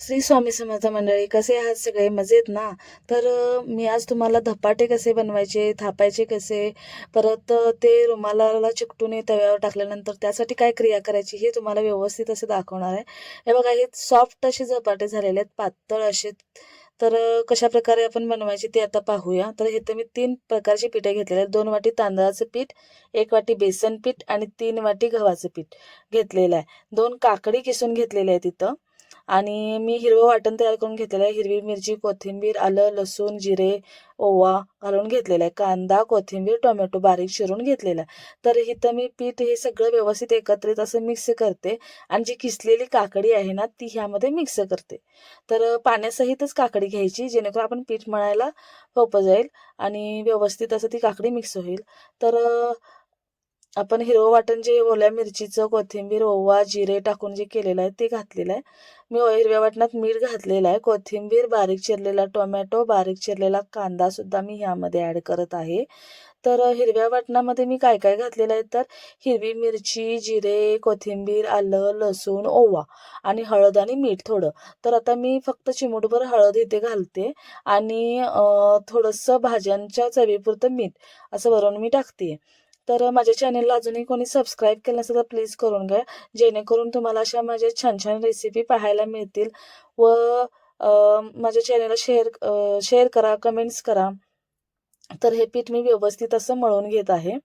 श्री स्वामी समर्थ मंडळी कसे आहात सगळे? मजेत ना? तर मी आज तुम्हाला धपाटे कसे बनवायचे थापायचे कसे परत ते रुमालाला चिकटून तव्यावर टाकल्यानंतर त्यासाठी काय क्रिया करायची हे तुम्हाला व्यवस्थित असे दाखवणार आहे. हे बघा हे सॉफ्ट असे झपाटे झालेले आहेत पातळ असे तर कशा प्रकारे आपण बनवायचे ते आता पाहूया. तर हे तर मी तीन प्रकारची पिठे घेतलेले आहेत. दोन वाटी तांदळाचं पीठ एक वाटी बेसन पीठ आणि तीन वाटी गव्हाचं पीठ घेतलेलं आहे. दोन काकडी किसून घेतलेले आहेत तिथं आणि मी हिरवं वाटण तयार करून घेतलेलं आहे. हिरवी मिरची कोथिंबीर आलं लसूण जिरे ओवा घालून घेतलेला आहे. कांदा कोथिंबीर टोमॅटो बारीक चिरून घेतलेला आहे. तर इथं मी पीठ हे सगळं व्यवस्थित एकत्रित असं मिक्स करते आणि जी किसलेली काकडी आहे ना ती ह्यामध्ये मिक्स करते. तर पाण्यासहितच काकडी घ्यायची जेणेकरून आपण पीठ मळायला सोपं जाईल आणि व्यवस्थित असं ती काकडी मिक्स होईल. तर आपण हिरवं वाटण जे ओल्या मिरचीचं कोथिंबीर ओवा जिरे टाकून जे केलेलं आहे ते घातलेलं आहे. मी हिरव्या वाटणात मीठ घातलेलं आहे. कोथिंबीर बारीक चिरलेला टोमॅटो बारीक चिरलेला कांदा सुद्धा मी ह्यामध्ये ॲड करत आहे. तर हिरव्या वाटणामध्ये मी काय काय घातलेलं आहे तर हिरवी मिरची जिरे कोथिंबीर आलं लसूण ओवा आणि हळद आणि मीठ थोडं. तर आता मी फक्त चिमूटभर हळद इथे घालते आणि थोडंसं भाज्यांच्या चवीपुरतं मीठ असं वरून मी टाकते. तर माझ्या चॅनलला अजूनही कोणी सबस्क्राईब केलं नसेल तर प्लीज करून घ्या. जेणेकरून तुम्हाला अशा माझ्या छान छान रेसिपी पाहायला मिळतील. व माझ्या चॅनलला शेअर शेअर करा कमेंट्स करा. तर हे पीठ मी व्यवस्थित असं मळून घेत आहे.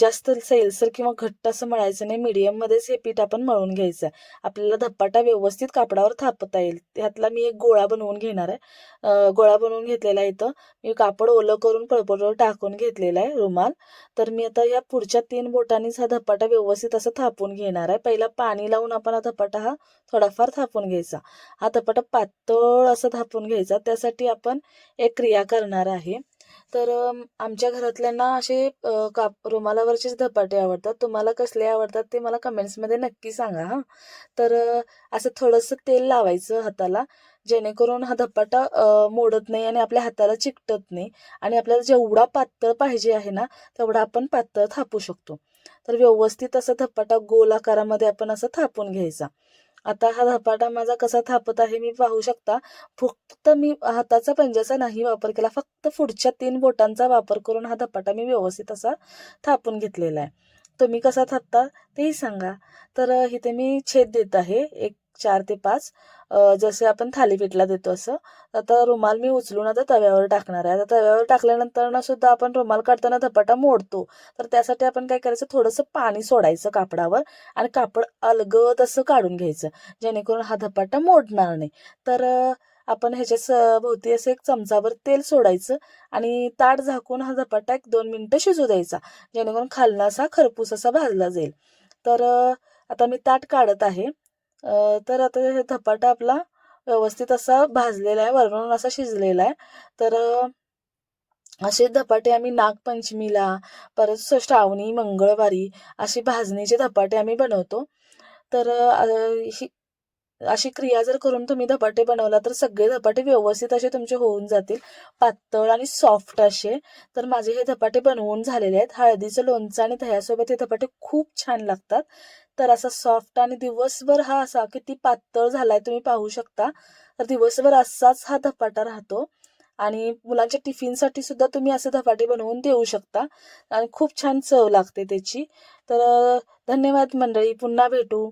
जास्त सैलसर किंवा घट्ट असं मळायचं नाही. मीडियममध्येच हे पीठ आपण मळून घ्यायचं. आहे आपल्याला धपाटा व्यवस्थित कापडावर थापता येईल. त्यातला मी एक गोळा बनवून घेणार आहे. गोळा बनवून घेतलेला आहे इथं. मी कापड ओलं करून पळपळवर टाकून घेतलेला आहे रुमाल. तर मी आता या पुढच्या तीन बोटांनीच हा धपाटा व्यवस्थित असं थापून घेणार आहे. पहिला पाणी लावून आपण हा धपाटा हा थोडाफार थापून घ्यायचा. हा धपाटा पातळ असं थापून घ्यायचा. त्यासाठी आपण एक क्रिया करणार आहे. तर आमच्या घरातल्यांना असे काप रुमालावरचेच धपाटे आवडतात. तुम्हाला कसले आवडतात ते मला कमेंट्समध्ये नक्की सांगा हां. तर असं थोडंसं तेल लावायचं हाताला जेणेकरून हा धपाटा मोडत नाही आणि आपल्या हाताला चिकटत नाही. आणि आपल्याला जेवढा पातळ पाहिजे आहे ना तेवढा आपण पातळ थापू शकतो. तर व्यवस्थित असा धपाटा गोल आकारामध्ये आपण असं थापून घ्यायचा. आता हा धपाटा माझा कसा थापत आहे मी पाहू शकता. फक्त मी हाताचा पंजाचा नाही वापर केला फक्त पुढच्या तीन बोटांचा वापर करून हा धपाटा मी व्यवस्थित असा थापून घेतलेला आहे. तुम्ही कसा थापता तेही सांगा. तर इथे मी छेद देत आहे. एक चार ते पाच जसे आपण थालीपीठला देतो असं. आता रुमाल मी उचलून आता तव्यावर टाकणार आहे. आता तव्यावर टाकल्यानंतर सुद्धा आपण रुमाल काढताना धपाटा मोडतो. तर त्यासाठी आपण काय करायचं? थोडंसं पाणी सोडायचं कापडावर आणि कापड अलगद असं काढून घ्यायचं. जेणेकरून हा धपाटा मोडणार नाही. तर आपण ह्याच्या भोवती असं एक चमचाभर तेल सोडायचं आणि ताट झाकून हा धपाटा एक दोन मिनटं शिजू द्यायचा. जेणेकरून खालना असा खरपूस असा भाजला जाईल. तर आता मी ताट काढत आहे. तर आता हे धपाटा आपला व्यवस्थित असा भाजलेला आहे वरून असा शिजलेला आहे. तर असे धपाटे आम्ही नागपंचमीला परत श्रावणी मंगळवारी असे भाजणीचे धपाटे आम्ही बनवतो. तर ही अशी क्रिया जर करून तुम्ही धपाटे बनवला तर सगळे धपाटे व्यवस्थित असे तुमचे होऊन जातील. पातळ आणि सॉफ्ट असे. तर माझे हे धपाटे बनवून झालेले आहेत. हळदीचं लोणचं आणि दह्यासोबत हे धपाटे खूप छान लागतात. तर असा सॉफ्ट आणि दिवसभर हा असा किती पातळ झालाय तुम्ही पाहू शकता. तर दिवसभर असाच हा धपाटा राहतो. आणि मुलांच्या टिफिनसाठी सुद्धा तुम्ही असे धपाटे बनवून देऊ शकता. आणि खूप छान चव लागते त्याची. तर धन्यवाद मंडळी. पुन्हा भेटू.